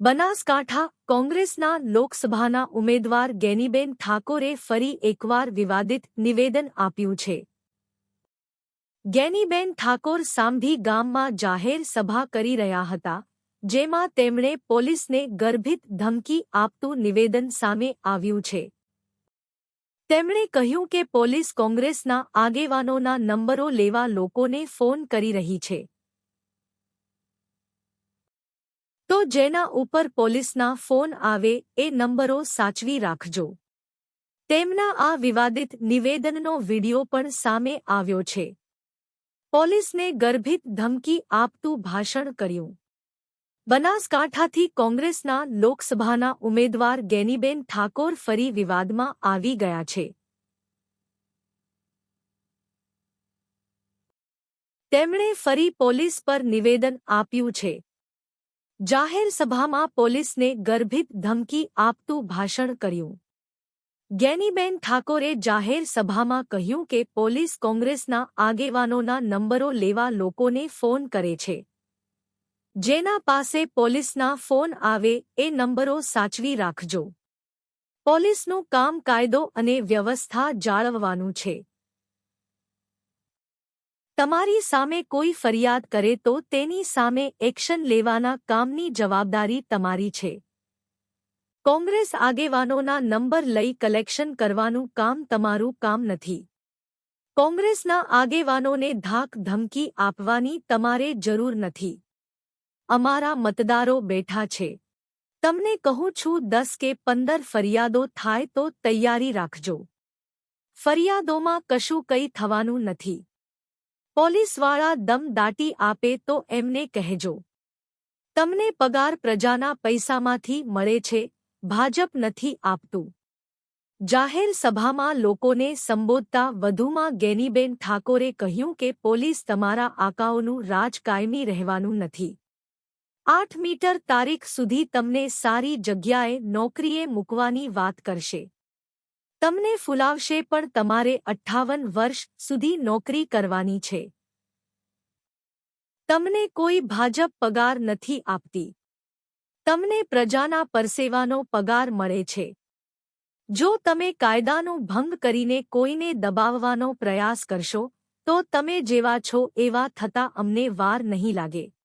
બનાસકાંઠા કોંગ્રેસના લોકસભાના ઉમેદવાર ગેનીબેન ઠાકોરે ફરી એકવાર વિવાદિત નિવેદન આપ્યું છે. ગેનીબેન ઠાકોર સામધી ગામમાં જાહેર સભા કરી રહ્યા હતા, જેમાં તેમણે પોલીસને ગર્ભિત ધમકી આપતું નિવેદન સામે આવ્યું છે. તેમણે કહ્યું કે પોલીસ કોંગ્રેસના આગેવાનોના નંબરો લેવા લોકોને ફોન કરી રહી છે. જેના ઉપર પોલીસના ફોન આવે એ નંબરો સાચવી રાખજો. તેમના આ વિવાદિત નિવેદનનો વિડિયો પણ સામે આવ્યો છે. પોલીસને ગર્ભિત ધમકી આપતું ભાષણ કર્યું. બનાસકાંઠાથી કોંગ્રેસના લોકસભાના ઉમેદવાર ગેનીબેન ઠાકોર ફરી વિવાદમાં આવી ગયા છે. તેમણે ફરી પોલીસ પર નિવેદન આપ્યું છે. જાહેર સભામાં પોલીસને ગર્ભિત ધમકી આપતું ભાષણ કર્યું. ગેનીબેન ઠાકોરે જાહેર સભામાં કહ્યું કે પોલીસ કોંગ્રેસના આગેવાનોના નંબરો લેવા લોકોને ફોન કરે છે. જેના પાસે પોલીસના ફોન આવે એ નંબરો સાચવી રાખજો. પોલીસનું કામ કાયદો અને વ્યવસ્થા જાળવવાનું છે. તમારી સામે કોઈ ફરિયાદ કરે તો તેની સામે એક્શન લેવાના કામની જવાબદારી તમારી છે. કોંગ્રેસ આગેવાનોના નંબર લઈ કલેક્શન કરવાનું કામ તમારું કામ નથી. કોંગ્રેસના આગેવાનોને ધાક ધમકી આપવાની તમારે જરૂર નથી. અમારા મતદારો બેઠા છે. તમને કહું છું દસ કે પંદર ફરિયાદો થાય તો તૈયારી રાખજો. ફરિયાદોમાં કશું કંઈ થવાનું નથી. પોલીસવાળા દમ દાટી આપે તો એમને કહેજો. તમને પગાર પ્રજાના પૈસામાંથી મળે છે, ભાજપ નથી આપતું. જાહેર સભામાં લોકોને સંબોધતા વધુમાં ગેનીબેન ઠાકોરે કહ્યું કે પોલીસ તમારા આકાઓનું રાજ કાયમી રહેવાનું નથી. આઠ મીટર તારીખ સુધી તમને સારી જગ્યાએ નોકરીએ મૂકવાની વાત કરશે. તમને ફુલાવશે પણ તમારે અઠ્ઠાવન વર્ષ સુધી નોકરી કરવાની છે. તમને કોઈ ભાજપ પગાર નથી આપતી. તમને પ્રજાના પરસેવાનો પગાર મળે છે. જો તમે કાયદાનો ભંગ કરીને કોઈને દબાવવાનો પ્રયાસ કરશો, તો તમે જેવા છો એવા થતા અમને વાર નહીં લાગે.